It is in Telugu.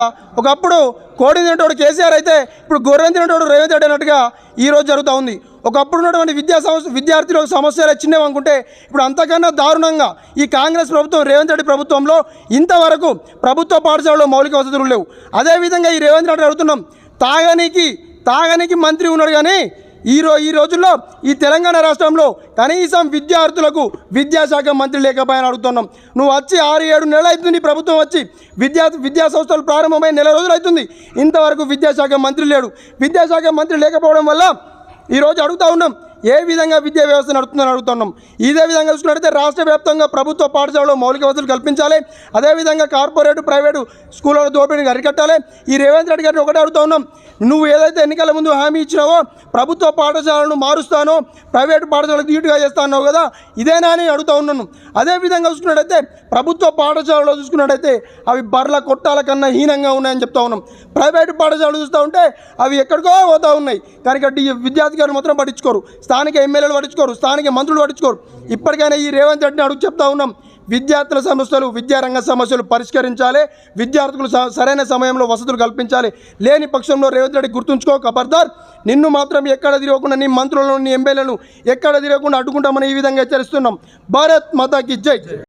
ఒకప్పుడు కోడి తినేటోడు కేసీఆర్ అయితే ఇప్పుడు గొర్రెం తినేటోడు రేవంత్ రెడ్డి అన్నట్టుగా ఈరోజు జరుగుతూ ఉంది. ఒకప్పుడు ఉన్నటువంటి విద్యా సమస్య విద్యార్థులకు సమస్యలు చిన్నవి అనుకుంటే ఇప్పుడు అంతకన్నా దారుణంగా ఈ కాంగ్రెస్ ప్రభుత్వం రేవంత్ రెడ్డి ప్రభుత్వంలో ఇంతవరకు ప్రభుత్వ పాఠశాలలో మౌలిక వసతులు లేవు. అదేవిధంగా ఈ రేవంత్ రెడ్డి అడుగుతున్నాం తాగనీకి తాగనీకి మంత్రి ఉన్నాడు కానీ ఈరో ఈ రోజుల్లో ఈ తెలంగాణ రాష్ట్రంలో కనీసం విద్యార్థులకు విద్యాశాఖ మంత్రి లేకపోయాని అడుగుతున్నాం. నువ్వు వచ్చి ఆరు ఏడు నెలలు అవుతుంది ప్రభుత్వం వచ్చి విద్యా విద్యా సంస్థలు ప్రారంభమై నెల రోజులు అవుతుంది. ఇంతవరకు విద్యాశాఖ మంత్రి లేడు. విద్యాశాఖ మంత్రి లేకపోవడం వల్ల ఈరోజు అడుగుతా ఉన్నాం ఏ విధంగా విద్యా వ్యవస్థ నడుస్తుందని అడుగుతున్నాం. ఇదే విధంగా చూసుకున్నట్టయితే రాష్ట్ర వ్యాప్తంగా ప్రభుత్వ పాఠశాలలో మౌలిక వసతులు కల్పించాలి. అదేవిధంగా కార్పొరేట్ ప్రైవేటు స్కూళ్ళ దోపిడీని అరికట్టాలి. ఈ రేవంత్ రెడ్డి గారిని ఒకటే అడుగుతా ఉన్నాం. నువ్వు ఏదైతే ఎన్నికల ముందు హామీ ఇచ్చినావో ప్రభుత్వ పాఠశాలను మారుస్తానో ప్రైవేటు పాఠశాలకు ధీటుగా చేస్తానో కదా ఇదేనా అని అడుగుతా ఉన్నాను. అదేవిధంగా చూసుకున్నట్టయితే ప్రభుత్వ పాఠశాలలో చూసుకున్నట్టయితే అవి బర్ల కొట్టాల కన్నా హీనంగా ఉన్నాయని చెప్తా ఉన్నాం. ప్రైవేటు పాఠశాలలు చూస్తూ ఉంటే అవి ఎక్కడికో పోతా ఉన్నాయి. కానీ విద్యార్థి గారు మాత్రం పట్టించుకోరు. స్థానిక ఎమ్మెల్యేలు పట్టించుకోరు స్థానిక మంత్రులు పట్టించుకోరు. ఇప్పటికైనా ఈ రేవంత్ రెడ్డిని అడుగు చెప్తా ఉన్నాం. విద్యార్థుల సమస్యలు విద్యారంగ సమస్యలు పరిష్కరించాలి. విద్యార్థులు స- సరైన సమయంలో వసతులు కల్పించాలి. లేని పక్షంలో రేవంత్ రెడ్డి గుర్తుంచుకో ఖబర్దార్ నిన్ను మాత్రం ఎక్కడ తిరగకుండా నీ మంత్రులను నీ ఎమ్మెల్యేలను ఎక్కడ తిరగకుండా అడ్డుకుంటామని ఈ విధంగా హెచ్చరిస్తున్నాం. భారత్ మాతాకి జై.